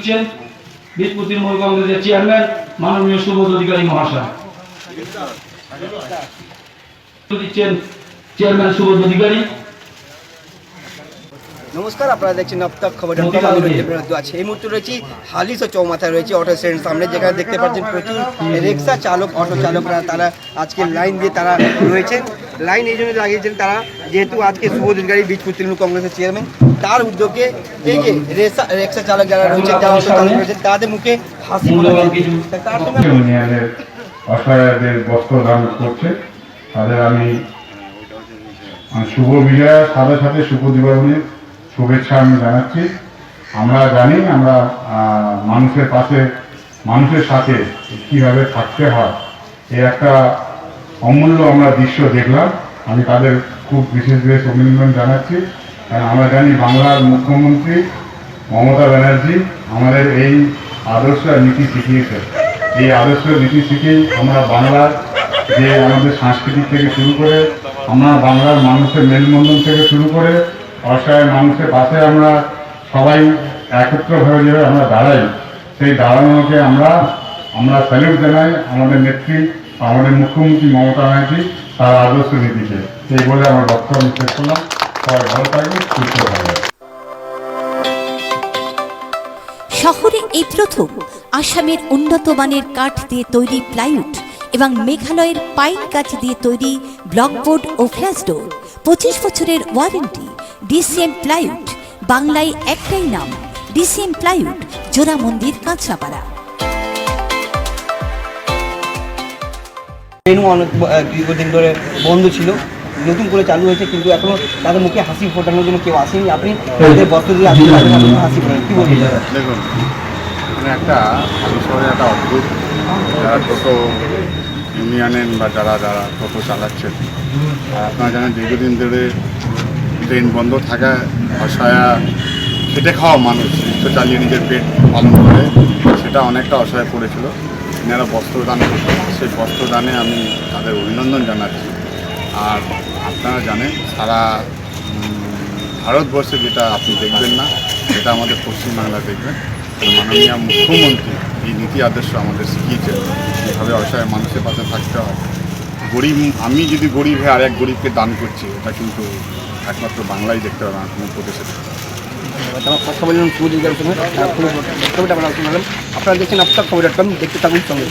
দিচ্ছেন বীজপুর তৃণমূল কংগ্রেসের চেয়ারম্যান মাননীয় সুবোধ অধিকারী মহাশয়। দিচ্ছেন চেয়ারম্যান সুবোধ অধিকারী। নমস্কার আপনারা দেখছেন নবতক খবর। আছে। এই মুহূর্তে রয়েছি হালিশ ও চৌমাথায় রয়েছে অটো স্ট্যান্ড সামনে যেখানে দেখতে পাচ্ছেন প্রচুর রিক্সা চালক অটো চালকরা তারা আজকে লাইন দিয়ে তারা রয়েছেন। লাইন এই জন্য লাগিয়েছেন তারা যেহেতু আজকে শুভদ অধিকারী বীজপুর তৃণমূল কংগ্রেসের চেয়ারম্যান তার উদ্যোগে এই যে রেসা রিক্সা চালক যারা রয়েছেন যারা অটো চালক রয়েছেন তাদের মুখে হাসি অসহায়দের বস্ত্র দান করছে। তাদের আমি শুভ বিজয়ার সাথে সাথে শুভ দীপাবলির শুভেচ্ছা আমি জানাচ্ছি। আমরা জানি আমরা মানুষের পাশে মানুষের সাথে কীভাবে থাকতে হয়। এই একটা অমূল্য আমরা দৃশ্য দেখলাম। আমি তাদের খুব বিশেষ অভিনন্দন জানাচ্ছি। কারণ আমরা জানি বাংলার মুখ্যমন্ত্রী মমতা ব্যানার্জি আমাদের এই আদর্শ নীতি শিখিয়েছে এই আদর্শ নীতি শিখেই আমরা বাংলার যে আমাদের সাংস্কৃতিক থেকে শুরু করে, আমরা বাংলার মানুষের মেলবন্ধন থেকে শুরু করে, অসহায় মানুষের পাশে আমরা সবাই একত্রভাবে যেভাবে আমরা দাঁড়াই, সেই দাঁড়ানোকে আমরা আমরা স্যালিউট জানাই আমাদের নেত্রী, আমাদের মুখ্যমন্ত্রী মমতা ব্যানার্জি। আদর্শ নীতিকে এই বলে আমার আমি শেষ করলাম। সবাই ভালো সুস্থ শহরে এই প্রথম আসামের উন্নত মানের কাঠ দিয়ে তৈরি প্লাইউড এবং মেঘালয়ের পাইন কাঠ দিয়ে তৈরি ব্লকবোর্ড ও ফ্ল্যাশডোর পঁচিশ বছরের ওয়ারেন্টি ডিসিএম প্লাইউড, বাংলায় একটাই নাম, ডিসিএম প্লাইউড, জোড়া মন্দির, কাঁচরাপাড়া। মেনু অনেক দীর্ঘদিন ধরে বন্ধ ছিল। নতুন করে চালু হয়েছে, কিন্তু এখনও তাদের মুখে হাসি ফোটানোর জন্য কেউ আসেনি। আপনি তাদের বস্ত্র দিয়ে হাসি ফোটান, কি বলবেন? দেখুন একটা শহরে একটা অদ্ভুত, যারা টোটো ইউনিয়নের বা যারা যারা টোটো চালাচ্ছেন আর আপনারা জানেন দীর্ঘদিন ধরে ট্রেন বন্ধ থাকা অসহায়া, খেটে খাওয়া মানুষ রিক্সা চালিয়ে নিজের পেট পালন করে, সেটা অনেকটা অসহায় পড়েছিল। এনারা বস্ত্র দান করতেন। সেই বস্ত্রদানে আমি তাদের অভিনন্দন জানাচ্ছি। আর আপনারা জানেন, সারা ভারতবর্ষে যেটা আপনি দেখবেন না, সেটা আমাদের পশ্চিমবাংলা দেখবেন। মাননীয় মুখ্যমন্ত্রী এই নীতি আদর্শ আমাদের শিখিয়েছেন কীভাবে অসহায় মানুষের পাশে থাকতে হয়। গরিব, আমি যদি গরিব হয়ে আর এক গরিবকে দান করছি, এটা কিন্তু একমাত্র বাংলায় দেখতে পাবে না। কোনো প্রদেশে দেখতে আপনারা দেখছেন আপনার খবর দেখতে থাকুন সঙ্গে